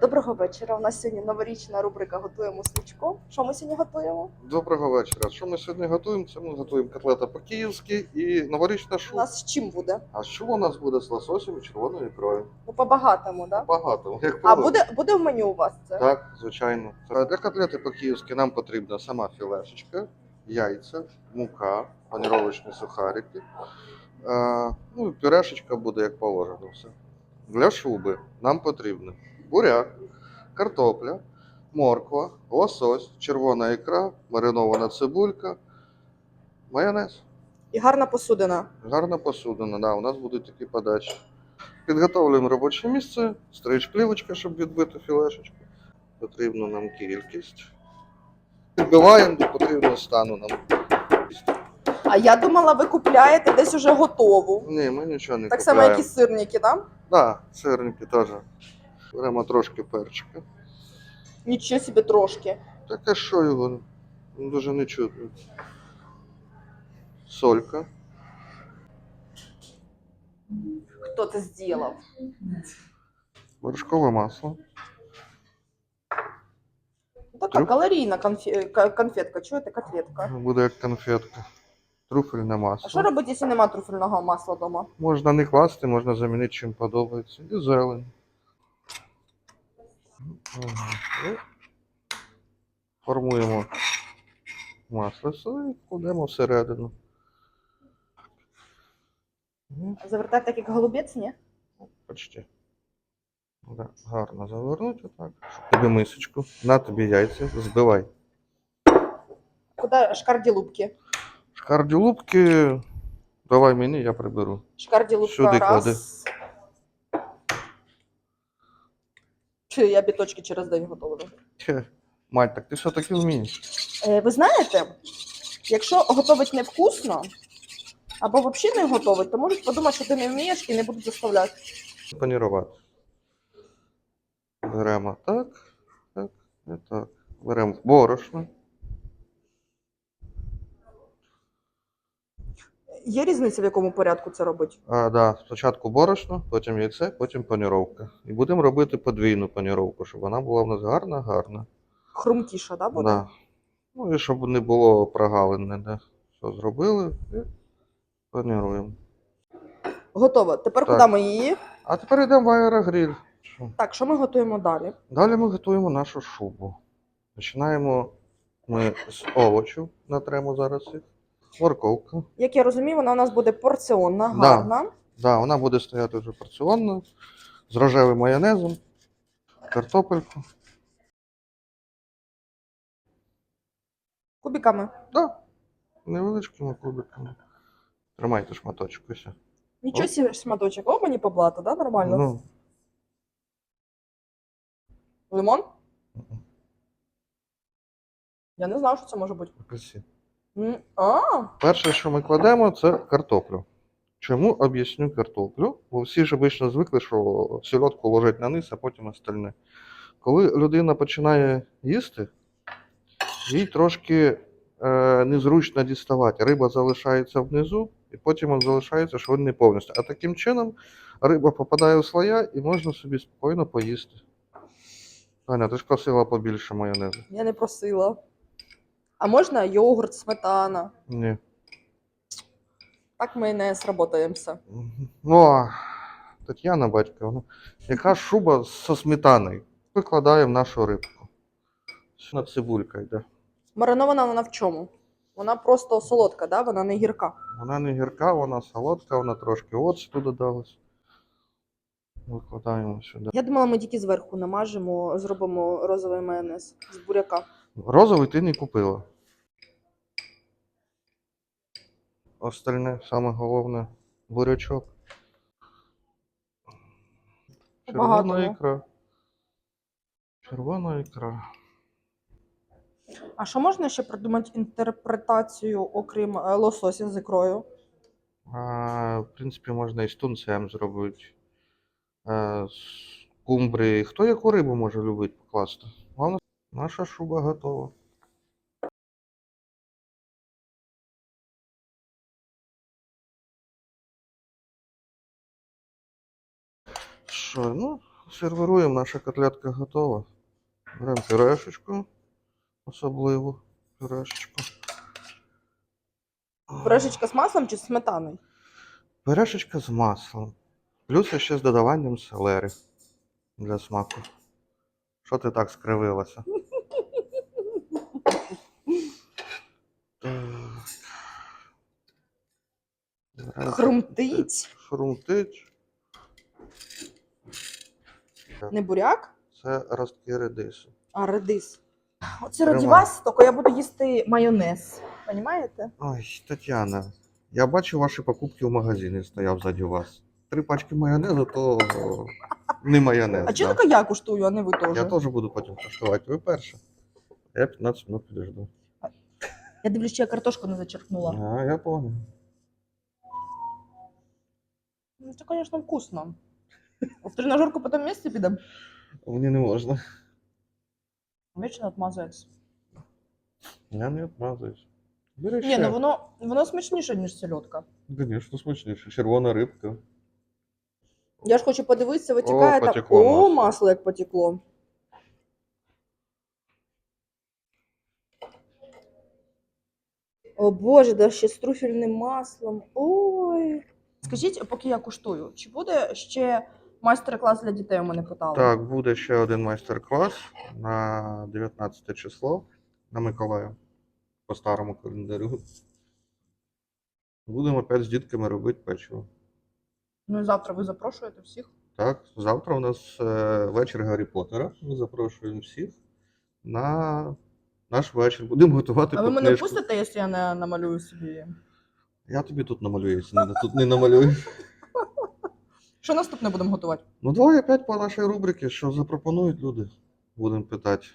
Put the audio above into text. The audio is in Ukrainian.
Доброго вечора. У нас сьогодні новорічна рубрика Готуємо свічку. Що ми сьогодні готуємо? Доброго вечора. Що ми сьогодні готуємо? Це ми готуємо котлета по-київськи і новорічна У нас з чим буде? А що у нас буде з лососем і червоною ікрою? Ну, по-багатому, да? Багато. Як А правило. буде, буде в меню у вас це? Так, звичайно. Е, Для котлети по-київськи нам потрібна сама філешечка, яйця, мука, паніровочні сухарики. Е, ну, і пюрешечка буде як положено все. Для шуби нам потрібно буряк, картопля, морква, лосось, червона ікра, маринована цибулька, майонез. І гарна посудина. Гарна посудина, да, у нас будуть такі подачі. Підготовлюємо робоче місце, стриж плівочка, щоб відбити філешечку. Потрібну нам кількість. Підбиваємо до потрібного стану нам. А я думала, ви купляєте десь уже готову. Ні, ми нічого не Так само, як і сирники, да? Да, сирники теж. Беремо трошки перчика. Нічого собі трошки. Так а що його? Ну, Дуже не чутно. Солька. Хто це зробив? Вершкове масло. Така Трюф? калорійна ка- конфетка. Чуєте, котлетка. Буде як конфетка. Труфельне масло. А що робити, якщо немає трюфельного масла вдома? Можна не класти, можна замінити чим подобається. І зелень. Формуємо масло і кладемо всередину. Завертати так, як голубець, ні? Почти. Да, гарно завернути отак. Тобі мисочку. На тобі яйця. Збивай. Куди шкарділупки? Шкарділупки. Давай мені, я приберу. Шкарділупка Сюди раз. клади. Чи я біточки через день готовлю? Хе. Мать, так ти що таке вмієш. Е, ви знаєте, якщо готовить невкусно, або взагалі не готовить, то можуть подумати, що ти не вмієш і не будуть заставляти. панірувати. Беремо так, так і так. Беремо борошно. Є різниця, в якому порядку це робить? А, да, спочатку борошно, потім яйце, потім паніровка. І будемо робити подвійну паніровку, щоб вона була в нас гарна, гарна. Хрумкіша, да, буде? Да. Ну і щоб не було прогалин ніде. Все зробили і паніруємо. Готово. Тепер Так. куди ми її? А тепер йдемо в аерогриль. Що? Так, що ми готуємо далі? Далі ми готуємо нашу шубу. Починаємо ми з овочів, натремо зараз їх. Морковка. Як я розумію, вона у нас буде порціонна, гарна. Да, вона буде стояти вже порціонно, з рожевим майонезом, картопельку. Кубиками. Да, невеличкими кубиками. Тримайте шматочок ось. Нічого сі шматочок. О, мені поблата, да? Нормально. Ну, Лимон? Я не знав, що це може бути. апельсин. Перше, що ми кладемо, це картоплю. Чому об'ясню картоплю? Бо всі ж обично звикли, що сільотку ложать на низ, а потім остальне. Коли людина починає їсти, їй трошки е, незручно діставати. Риба залишається внизу, і потім він залишається, що він не повністю. А таким чином риба попадає в слоя і можна собі спокійно поїсти. Таня, ти ж просила побільше майонезу. я не просила. А можна йогурт, сметана? Ні. Так ми не сработаємося. Ну, а Тетяна Батьківна, яка шуба зі сметаною? Викладаємо нашу рибку. На цибулька йде. Маринована вона в чому? Вона просто солодка, да? вона не гірка. Вона не гірка, вона солодка, вона трошки оцту додалась. Викладаємо сюди. Я думала, ми тільки зверху намажемо, зробимо розовий майонез з буряка. Розовий ти не купила. Остальне, саме головне, бурячок. Червона Багато, ікра. Червона ікра. А що можна ще придумати інтерпретацію, окрім е, лосося з ікрою? А, в принципі, можна і з тунцем зробити. А, з кумбри. Хто яку рибу може любити покласти? Наша шуба готова. Що, ну, сервируємо, наша котлетка готова. Беремо пюрешечку, особливу пюрешечку. Пюрешечка з маслом чи з сметаною? Пюрешечка з маслом. Плюс ще з додаванням селери для смаку. Що ти так скривилася? Так. Хрумтить. Хрумтить. Не буряк, Це ростки редису. а редис. Оце Тримай. раді вас, тільки я буду їсти майонез. Понімаєте? Ой, Тетяна, я бачу ваші покупки в магазині, стояв ззаді вас. Три пачки майонезу, то не майонез. А чого да. тільки я куштую, а не ви теж? Я теж буду потім куштувати. Ви перше. Я 15 минут підожду. Я дивлюсь, чи я картошку не зачерпнула. А, я понял. Ну, це, звісно, вкусно. В тренажерку потім вместе підемо. Мені не можна. Вічно відмазується. Я не відмазуюсь. Бери Ні, ну воно, воно смачніше, ніж сельодка. Звісно, смачніше. Червона рибка. Я ж хочу подивитися, витікає там. потекло О, масло. масло як потекло. О Боже, да ще з трюфельним маслом. Ой. Скажіть, поки я куштую, чи буде ще майстер-клас для дітей у мене питали? Так, буде ще один майстер-клас на 19 число на Миколая по старому календарю. Будемо опять з дітками робити печиво. Ну і завтра ви запрошуєте всіх. Так, завтра у нас е, вечір Гаррі Поттера. Ми запрошуємо всіх на наш вечір. Будемо готувати А ви мене книжку. пустите, якщо я не намалюю собі? Я тобі тут намалюю, не, тут не намалюю. Що наступне будемо готувати? Ну, давай опять по нашій рубриці, що запропонують люди. Будемо питати.